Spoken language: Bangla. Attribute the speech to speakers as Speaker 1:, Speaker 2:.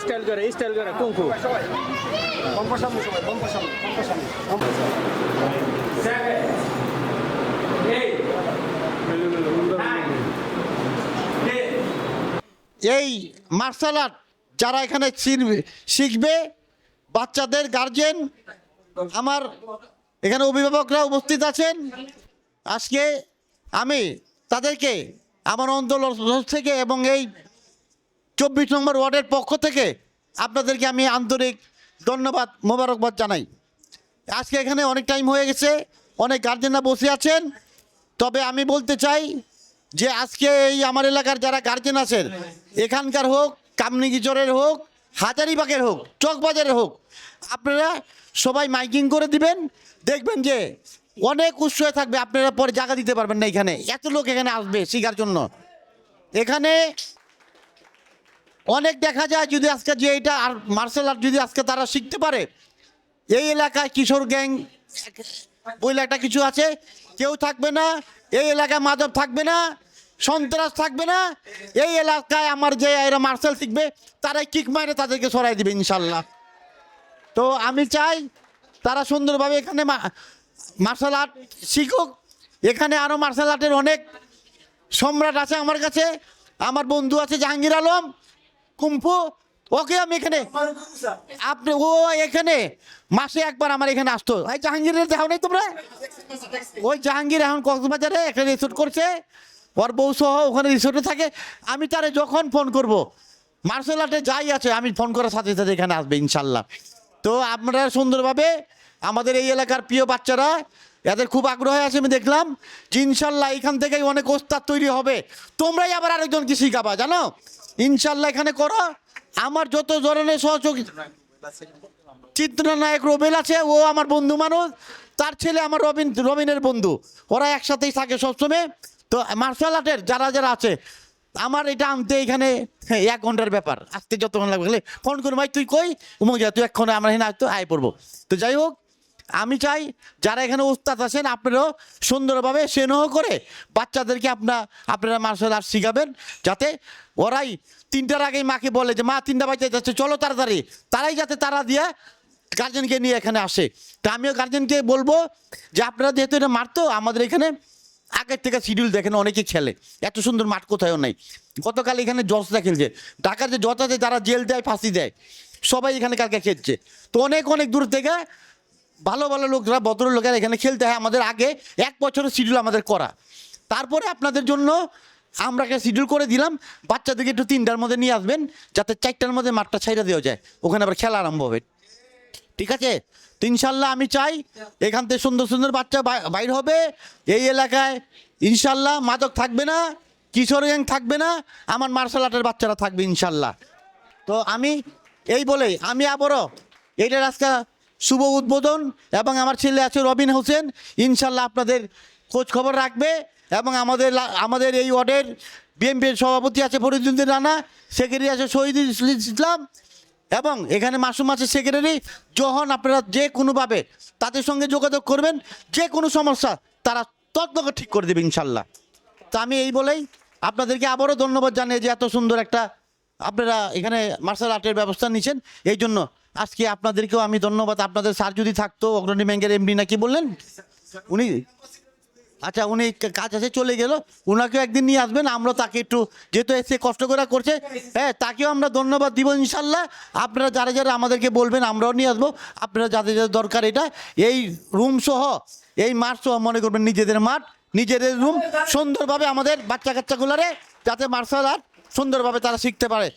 Speaker 1: স্টাইল করে স্টাইল করে
Speaker 2: সামনে
Speaker 3: এই মার্শাল আর্ট যারা এখানে শিখবে- শিখবে, বাচ্চাদের গার্জেন আমার এখানে অভিভাবকরা উপস্থিত আছেন। আজকে আমি তাদেরকে আমার অঞ্চল থেকে এবং এই চব্বিশ নম্বর ওয়ার্ডের পক্ষ থেকে আপনাদেরকে আমি আন্তরিক ধন্যবাদ, মোবারকবাদ জানাই। আজকে এখানে অনেক টাইম হয়ে গেছে, অনেক গার্জেনরা বসে আছেন। তবে আমি বলতে চাই যে আজকে এই আমার এলাকার যারা গার্জেন আছেন, এখানকার হোক কামনিগিচরের হোক, হাজারিবাগের হোক, চকবাজারের হোক, আপনারা সবাই মাইকিং করে দিবেন, দেখবেন যে অনেক উৎসাহ থাকবে, আপনারা পরে জায়গা দিতে পারবেন না এখানে। এত লোক এখানে আসবে শিখার জন্য। এখানে অনেক দেখা যায় যদি আজকে যে এটা আর মার্শাল আর্ট যদি আজকে তারা শিখতে পারে। এই এলাকায় কিশোর গ্যাং বলে একটা কিছু আছে, কেউ থাকবে না, এই এলাকায় মাদক থাকবে না, সন্ত্রাস থাকবে না, এই এলাকায় আমার যে এরা মার্শাল শিখবে, তারাই কিক মারে, তাদেরকে সরাই দিবে ইনশাল্লাহ। তো আমি চাই তারা সুন্দরভাবে এখানে মার্শাল আর্ট শিখুক। এখানে আরও মার্শাল আর্টের অনেক সম্রাট আছে আমার কাছে। আমার বন্ধু আছে জাহাঙ্গীর আলম। কুম্ফু, ওকে আমি এখানে। আপনি, ও এখানে। মাসে একবার আমার এখানে আসতো। এই জাহাঙ্গীরের দেখাও নাই তোমরা? ওই জাহাঙ্গীর এখন কক্সবাজারে একটা রিসোর্ট করছে। ওর বউ সহ ওখানে রিসোর্টে থাকে। আমি তারে যখন ফোন করব মার্শাল আর্টে যাই আছে, আমি ফোন করার সাথে সাথে এখানে আসবে, ইনশাল্লাহ। তো আপনারা সুন্দরভাবে, আমাদের এই এলাকার প্রিয় বাচ্চারা, এদের খুব আগ্রহ আছে, আমি দেখলাম যে ইনশাল্লাহ এখান থেকেই অনেক ওস্তাদ তৈরি হবে। তোমরাই আবার আরেকজনকে শিখাবা, জানো? ইনশাল্লাহ এখানে করো। আমার যত ধরনের সহযোগী চিত্রনায়ক রবিন আছে, ও আমার বন্ধু মানুষ। তার ছেলে আমার রবিন, রবিনের বন্ধু। ওরা একসাথেই থাকে সবসময়। তো মার্শাল আর্টের যারা যারা আছে, আমার এটা আনতে এখানে এক ঘণ্টার ব্যাপার। আসতে যতক্ষণ লাগবে ফোন করুন ভাই, তুই কই? উমুক যা তুই এক্ষণে আমরা এখানে আসতো আয় পড়ব। তো যাই হোক আমি চাই যারা এখানে উস্তাদ আছেন, আপনারাও সুন্দরভাবে স্নেহ করে বাচ্চাদেরকে আপনা আপনারা মার্শাল আর্ট শিখাবেন, যাতে ওরাই তিনটার আগেই মাকে বলে যে, মা, তিনটা বাচ্চা যাচ্ছে, চলো তাড়াতাড়ি। তারাই যাতে তারা দিয়ে গার্জেনকে নিয়ে এখানে আসে। তা আমিও গার্জেনকে বলব যে, আপনারা যেহেতু এটা মারতো, আমাদের এখানে আগের থেকে শিডিউল দেখেন অনেকে খেলে এত সুন্দর মাঠ কোথায়ও নাই। গতকাল এখানে জজরা খেলছে ঢাকার যে জজ আছে, যারা জেল দেয়, ফাঁসি দেয়, সবাই এখানে কালকে খেলছে। তো অনেক অনেক দূর থেকে ভালো ভালো লোকরা, ভদ্র লোকেরা এখানে খেলতে হয়। আমাদের আগে এক বছরের শিডিউল আমাদের করা। তারপরে আপনাদের জন্য আমরা একটা শিডিউল করে দিলাম। বাচ্চাদেরকে একটু তিনটার মধ্যে নিয়ে আসবেন, যাতে চারটার মধ্যে মাঠটা ছাইড়া দেওয়া যায়। ওখানে আবার খেলা আরম্ভ হবে। ঠিক আছে? তো ইনশাল্লাহ আমি চাই এখান থেকে সুন্দর সুন্দর বাচ্চা বাইর হবে। এই এলাকায় ইনশাল্লাহ মাদক থাকবে না, কিশোর গ্যাং থাকবে না, আমার মার্শাল আর্টের বাচ্চারা থাকবে ইনশাল্লাহ। তো আমি এই বলে আমি আবারও, এইটার আজকে শুভ উদ্বোধন এবং আমার ছেলে আছে রবিন হোসেন। ইনশাল্লাহ আপনাদের খোঁজ খবর রাখবে এবং আমাদের আমাদের এই ওয়ার্ডের বিএনপির সভাপতি আছে ফরিদুদ্দিন রানা সেক্রেটারি আছে শহীদ ইসলাম এবং এখানে মাসুম আছে সেক্রেটারি যখন আপনারা যে কোনোভাবে তাদের সঙ্গে যোগাযোগ করবেন, যে কোনো সমস্যা তারা তৎপর ঠিক করে দেবে ইনশাল্লাহ। তো আমি এই বলেই আপনাদেরকে আবারও ধন্যবাদ জানিয়ে যে এত সুন্দর একটা আপনারা এখানে মার্শাল আর্টের ব্যবস্থা নিয়েছেন। এই জন্য আজকে আপনাদেরকেও আমি ধন্যবাদ। আপনাদের স্যার যদি থাকতো, অগ্রণী ব্যাংকের এমডি নাকি বললেন? উনি? আচ্ছা উনি কাজ আছে চলে গেল। ওনাকেও একদিন নিয়ে আসবেন, আমরা তাকে একটু, যেহেতু এসে কষ্ট করে করছে হ্যাঁ তাকেও আমরা ধন্যবাদ দিব ইনশাল্লাহ আপনারা যারা যারা আমাদেরকে বলবেন, আমরাও নিয়ে আসব। আপনারা যাদের যাদের দরকার এটা, এই রুম সহ, এই মাঠ সহ মনে করবেন নিজেদের মাঠ, নিজেদের রুম সুন্দরভাবে আমাদের বাচ্চা কাচ্চাগুলারে যাতে মার্শাল আর্ট সুন্দরভাবে তারা শিখতে পারে।